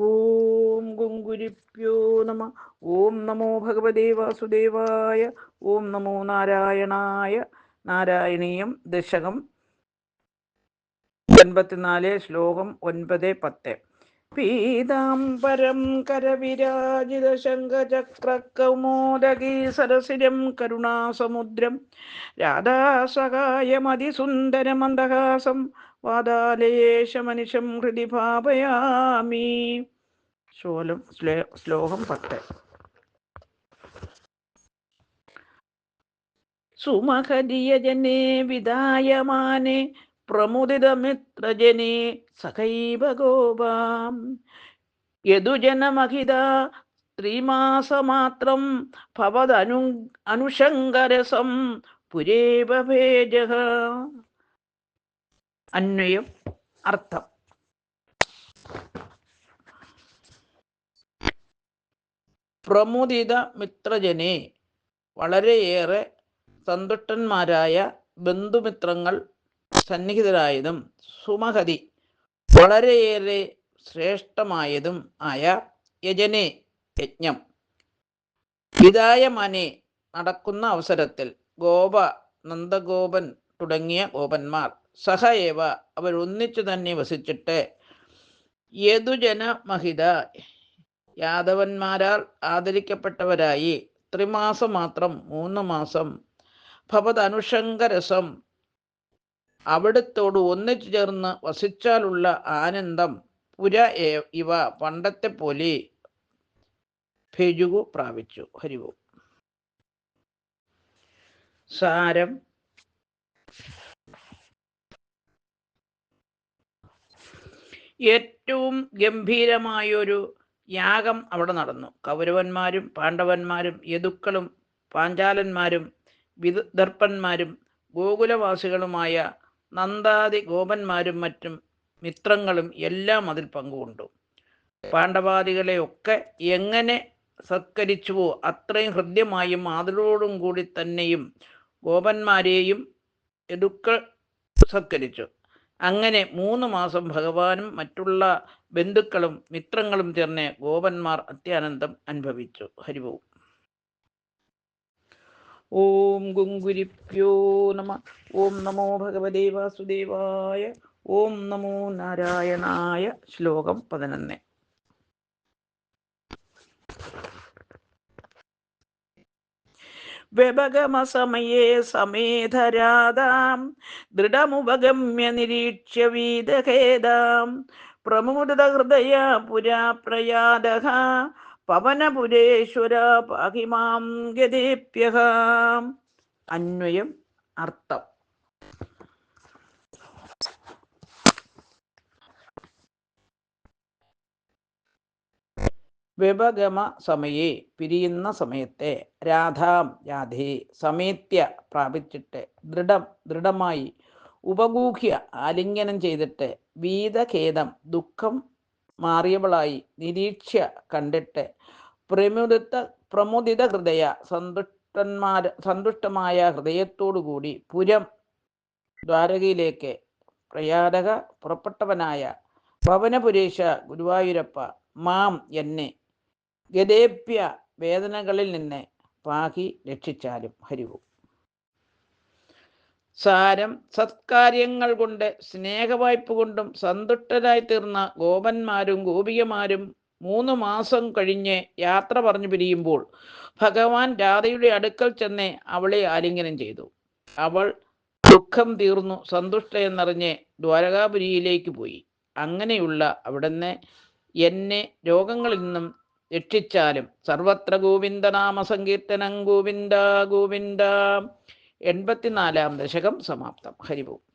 ഓം ഗുങ്കുരിപ്യോ നമ. ഓം നമോ ഭഗവതേ വാസുദേവായ. ഓം നമോ നാരായണായ. നാരായണീയം ദശകം. എൺപത്തിനാല് ശ്ലോകം ഒൻപത് പത്ത്. പീതാംബരം കരവിരാജിത ശംഖചക്രകൗമോദകീ സരസിരം കരുണാസമുദ്രം രാധാസഹായമതിസുന്ദരമന്ദഹാസം വാതാലയേശമനിശം ഹൃദി ഭാവയാമി. ശോലം ശ്ലോകം പത്ത്. സുമഹരിയജനെ വിദായമാനെ പ്രമുദിതമിത്രജനെ സഖൈവ ഗോപാം. യദുജനമഹിത സ്ത്രീമാസമാത്രം ഭവദനു അനുഷങ്കരസം പുരേവേജ അന്വയം അർത്ഥം. പ്രമുദിത മിത്രജനെ വളരെയേറെ സന്തുഷ്ടന്മാരായ ബന്ധുമിത്രങ്ങൾ സന്നിഹിതരായതും സുമഹതി വളരെയേറെ ശ്രേഷ്ഠമായതും ആയ യജനെ യജ്ഞം. വിദായമനെ നടക്കുന്ന അവസരത്തിൽ ഗോപ നന്ദഗോപൻ തുടങ്ങിയ ഗോപന്മാർ സഹയേവ അവരൊന്നിച്ചു തന്നെ വസിച്ചിട്ട് യദുജന മഹിത യാദവന്മാരാൽ ആദരിക്കപ്പെട്ടവരായി ത്രിമാസം മാത്രം മൂന്ന് മാസം ഭവതനുഷങ്കരസം അവിടത്തോട് ഒന്നിച്ചു ചേർന്ന് വസിച്ചാലുള്ള ആനന്ദം പുര ഇവ പണ്ടത്തെ പോലെ ഭേജുകു പ്രാപിച്ചു. ഹരിവു സാരം. ഏറ്റവും ഗംഭീരമായൊരു യാഗം അവിടെ നടന്നു. കൗരവന്മാരും പാണ്ഡവന്മാരും യദുക്കളും പാഞ്ചാലന്മാരും വിദർപ്പന്മാരും ഗോകുലവാസികളുമായ നന്ദാദി ഗോപന്മാരും മറ്റും മിത്രങ്ങളും എല്ലാം അതിൽ പങ്കുകൊണ്ടു. പാണ്ഡവാദികളെയൊക്കെ എങ്ങനെ സത്കരിച്ചുവോ അത്രയും ഹൃദ്യമായും മാതൃയോടും കൂടി തന്നെയും ഗോപന്മാരെയും എടുക്കൾ സത്കരിച്ചു. അങ്ങനെ മൂന്ന് മാസം ഭഗവാനും മറ്റുള്ള ബന്ധുക്കളും മിത്രങ്ങളും ചേർന്ന് ഗോപന്മാർ അത്യാനന്ദം അനുഭവിച്ചു. ഹരിവും ഓം ഗുങ്കുരിപ്യോ നമ. ഓം നമോ ഭഗവതേ വാസുദേവായ. ഓം നമോ നാരായണായ. ശ്ലോകം പതിനൊന്ന്. വ്യപഗമസമയേ സമേധരാതാം ദൃഢമുപഗമ്യ നിരീക്ഷ്യ വീതഖേദാം പ്രമുദിതഹൃദയ പുരാ പ്രയാദ പവനപുരേശ്വര പാഹിമാം ഗതേപ്യഹ അന്വയം അർത്ഥം. വ്യപഗമ സമയേ പിരിയുന്ന സമയത്തെ രാധാം രാധേ സമേത്യ പ്രാപിച്ചിട്ട് ദൃഢം ദൃഢമായി ഉപഗൂഹ്യ ആലിംഗനം ചെയ്തിട്ട് വീതഖേദം ദുഃഖം മാറിയവളായി നിരീക്ഷ കണ്ടിട്ട് പ്രമുദിത പ്രമുദിത ഹൃദയ സന്തുഷ്ടന്മാർ സന്തുഷ്ടമായ ഹൃദയത്തോടുകൂടി പുരം ദ്വാരകയിലേക്ക് പ്രയാതക പുറപ്പെട്ടവനായ ഭവനപുരേഷ ഗുരുവായൂരപ്പ മാം എന്നെ ഗതേപ്യ വേദനകളിൽ നിന്ന് പാകി രക്ഷിച്ചാലും ഹരിവും? സാരം സത്കാര്യങ്ങൾ കൊണ്ട് സ്നേഹവായ്പ കൊണ്ടും സന്തുഷ്ടരായി തീർന്ന ഗോപന്മാരും ഗോപികമാരും മൂന്ന് മാസം കഴിഞ്ഞ് യാത്ര പറഞ്ഞു പിരിയുമ്പോൾ ഭഗവാൻ രാധയുടെ അടുക്കൽ ചെന്ന് അവളെ ആലിംഗനം ചെയ്തു. അവൾ ദുഃഖം തീർന്നു സന്തുഷ്ട എന്നറിഞ്ഞ് ദ്വാരകാപുരിയിലേക്ക് പോയി. അങ്ങനെയുള്ള അവിടുന്ന് എന്നെ രോഗങ്ങളിൽ നിന്നും രക്ഷിച്ചാലും സർവത്ര ഗോവിന്ദനാമ സങ്കീർത്തനം ഗോവിന്ദ ഗോവിന്ദ എൺപത്തിനാലാം ദശകം സമാപ്തം. ഹരിവും